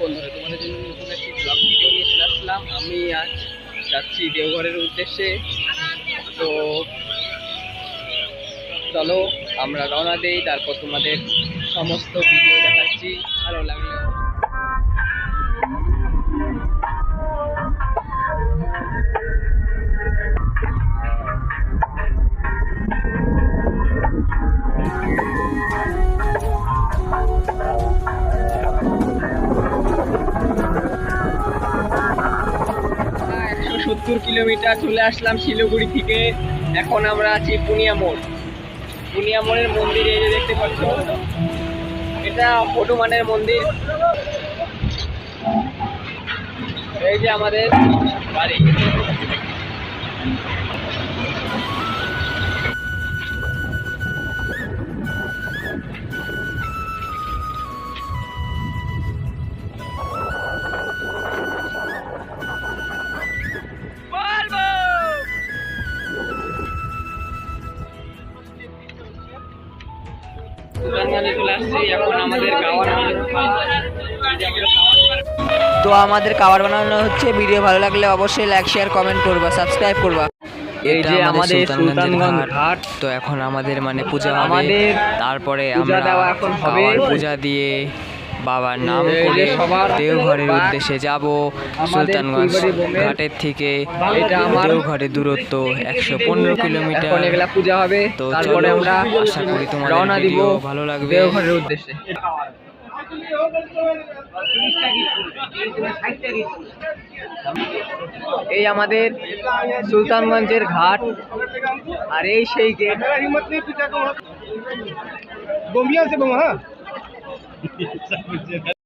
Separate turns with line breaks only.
বন্ধুরা তোমাদের জন্য নতুন একটি ব্লগ ভিডিও নিয়ে চলে আসলাম। আমি আজ যাচ্ছি দেওঘরের উদ্দেশ্যে। তো চলো, আমরা রওনা দেই, তারপর তোমাদের সমস্ত ভিডিও দেখাচ্ছি। ভালো সত্তর কিলোমিটার চলে আসলাম শিলিগুড়ি থেকে। এখন আমরা আছি পুনিয়া মোড়। পুনিয়া মোড়ের মন্দির এই যে দেখতে পাচ্ছ, এটা হনুমানের মন্দির। এই যে আমাদের বাড়ি। সুলতানগঞ্জে চলে আসছি এখন আমাদের গাওয়ার
তো আমাদের খাবার বানানো হচ্ছে ভিডিও ভালো লাগলে অবশ্যই লাইক শেয়ার কমেন্ট করবা সাবস্ক্রাইব করবা।
এই
এটা
যে আমাদের সুলতানগঞ্জ ঘাট।
তো এখন আমাদের মানে পূজা হবে
আমাদের
তারপরে আমরা
এখন হবে।
পূজা দিয়ে বাবার নাম করে দেওঘরের উদ্দেশ্যে যাব। সুলতানগঞ্জ ঘাটের থেকে দেওঘরের দূরত্ব একশো পনেরো কিলোমিটার।
পূজা হবে।
তো
তারপরে
চলো,
আমরা
আশা করি তোমাদের
রওনা দিব
ভালো লাগবে।
দেওঘরের উদ্দেশ্যে। এই আমাদের সুলতানগঞ্জের ঘাট আর এই সেই গেট
你也不起